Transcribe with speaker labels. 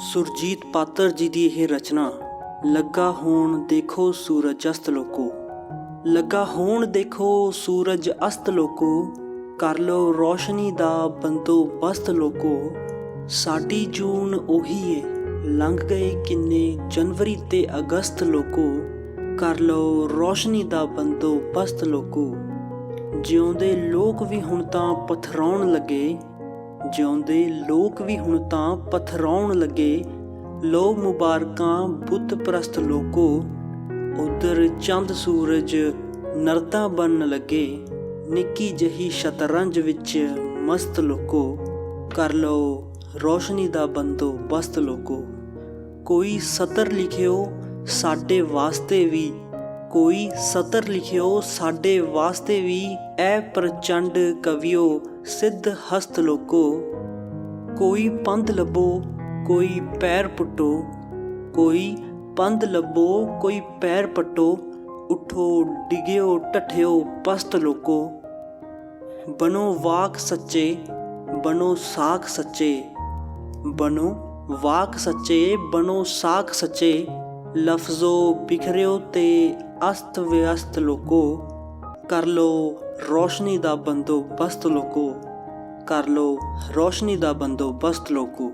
Speaker 1: ਸੁਰਜੀਤ ਪਾਤਰ ਜੀ ਦੀ ਇਹ ਰਚਨਾ, ਲੱਗਾ ਹੋਣ ਦੇਖੋ ਸੂਰਜ ਅਸਤ ਲੋਕੋ। ਲੱਗਾ ਹੋਣ ਦੇਖੋ ਸੂਰਜ ਅਸਤ ਲੋਕੋ, ਕਰ ਲੋ ਰੋਸ਼ਨੀ ਦਾ ਬੰਦੋਬਸਤ ਲੋਕੋ। ਸਾਡੀ ਜੂਨ ਉਹੀ ਏ, ਲੰਘ ਗਏ ਕਿੰਨੇ ਜਨਵਰੀ ਤੇ ਅਗਸਤ ਲੋਕੋ। ਕਰ ਲੋ ਰੋਸ਼ਨੀ ਦਾ ਬੰਦੋਬਸਤ ਲੋਕੋ। ਜਿਉਂਦੇ ਲੋਕ ਵੀ ਹੁਣ ਤਾਂ ਪਥਰਾਉਣ ਲੱਗੇ ਜਿਉਂਦੇ ਲੋਕ ਵੀ ਹੁਣ ਤਾਂ ਪਥਰਾਉਣ ਲੱਗੇ। ਲੋ ਮੁਬਾਰਕਾਂ, ਬੁੱਤ ਪ੍ਰਸਤ ਲੋਕੋ, ਉਧਰ ਚੰਦ ਸੂਰਜ ਨਰਤਾ ਬਣਨ ਲੱਗੇ। ਨਿੱਕੀ ਜਹੀ ਸ਼ਤਰੰਜ ਵਿੱਚ ਮਸਤ ਲੋਕੋ, ਕਰ ਲਓ ਰੋਸ਼ਨੀ ਦਾ ਬੰਦੋ ਬਸਤ ਲੋਕੋ। ਕੋਈ ਸਤਰ ਲਿਖਿਓ, ਸਾਡੇ ਵਾਸਤੇ ਵੀ ਕੋਈ ਸਤਰ ਲਿਖਿਓ, ਸਾਡੇ ਵਾਸਤੇ ਵੀ ਐ ਪ੍ਰਚੰਡ ਕਵਿਓ, ਸਿੱਧ ਹਸਤ ਲੋਕੋ। ਕੋਈ ਪੰਧ ਲੱਭੋ, ਕੋਈ ਪੈਰ ਪੁੱਟੋ। ਕੋਈ ਪੰਧ ਲੱਭੋ, ਕੋਈ ਪੈਰ ਪਟੋ। ਉਠੋ, ਡਿਗਿਓ, ਟਠਿਓ, ਪਸਤ ਲੋਕੋ। ਬਨੋ ਵਾਕ ਸੱਚੇ ਬਨੋ ਸਾਖ ਸੱਚੇ। ਬਨੋ ਵਾਕ ਸੱਚੇ ਬਨੋ ਸਾਖ ਸੱਚੇ। ਲਫ਼ਜ਼ੋ ਬਿਖਰਿਓ ਤੇ ਅਸਤ ਵਿਅਸਤ ਲੋਕੋ, ਕਰ ਲੋ ਰੋਸ਼ਨੀ ਦਾ ਬੰਦੋਬਸਤ ਲੋਕੋ, ਕਰ ਲੋ ਰੋਸ਼ਨੀ ਦਾ ਬੰਦੋਬਸਤ ਲੋਕੋ।